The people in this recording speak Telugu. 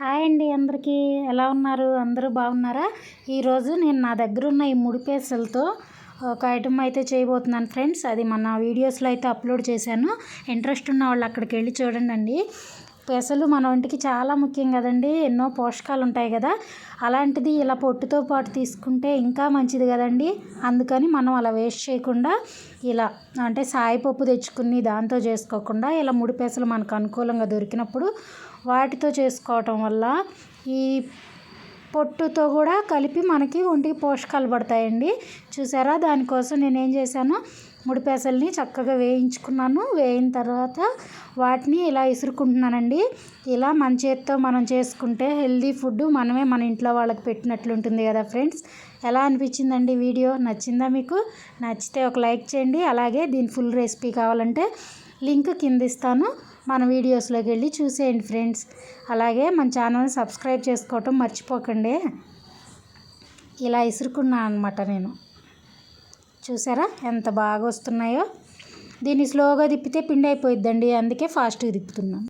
హాయ్ అండి అందరికీ. ఎలా ఉన్నారు? అందరూ బాగున్నారా? ఈరోజు నేను నా దగ్గర ఉన్న ఈ ముడి పేసలతో ఒక ఐటమ్ అయితే చేయబోతున్నాను ఫ్రెండ్స్. అది మన వీడియోస్లో అయితే అప్లోడ్ చేశాను. ఇంట్రెస్ట్ ఉన్న వాళ్ళు అక్కడికి వెళ్ళి చూడండి అండి పెసలు మన ఒంటికి చాలా ముఖ్యం కదండి. ఎన్నో పోషకాలు ఉంటాయి కదా. అలాంటిది ఇలా పొట్టుతో పాటు తీసుకుంటే ఇంకా మంచిది కదండి. అందుకని మనం అలా వేస్ట్ చేయకుండా ఇలా అంటే సాయిపప్పు తెచ్చుకుని దాంతో చేసుకోకుండా ఇలా ముడి పెసలు మనకు అనుకూలంగా దొరికినప్పుడు వాటితో చేసుకోవటం వల్ల ఈ పొట్టుతో కూడా కలిపి మనకి ఒంటికి పోషకాలు పడతాయండి. చూసారా? దానికోసం నేను ఏం చేశాను? ముడి పెసల్ని చక్కగా వేయించుకున్నాను. వేయిన తర్వాత వాటిని ఇలా ఇసురుకుంటున్నానండి. ఇలా మన చేతితో మనం చేసుకుంటే హెల్దీ ఫుడ్ మనమే మన ఇంట్లో వాళ్ళకి పెట్టినట్లు ఉంటుంది కదా ఫ్రెండ్స్. ఎలా అనిపించిందండి వీడియో? నచ్చిందా మీకు? నచ్చితే ఒక లైక్ చేయండి. అలాగే దీని ఫుల్ రెసిపీ కావాలంటే లింక్ కింద ఇస్తాను. మన వీడియోస్లోకి వెళ్ళి చూసేయండి ఫ్రెండ్స్. అలాగే మన ఛానల్ని సబ్స్క్రైబ్ చేసుకోవటం మర్చిపోకండి. ఇలా ఇసురుకున్నాను అనమాట నేను. చూసారా? ఎంత బాగా వస్తున్నాయో దీన్ని స్లోగా తిప్పితే పిండి అయిపోయిద్దండి. అందుకే ఫాస్ట్గా తిప్పుతున్నాను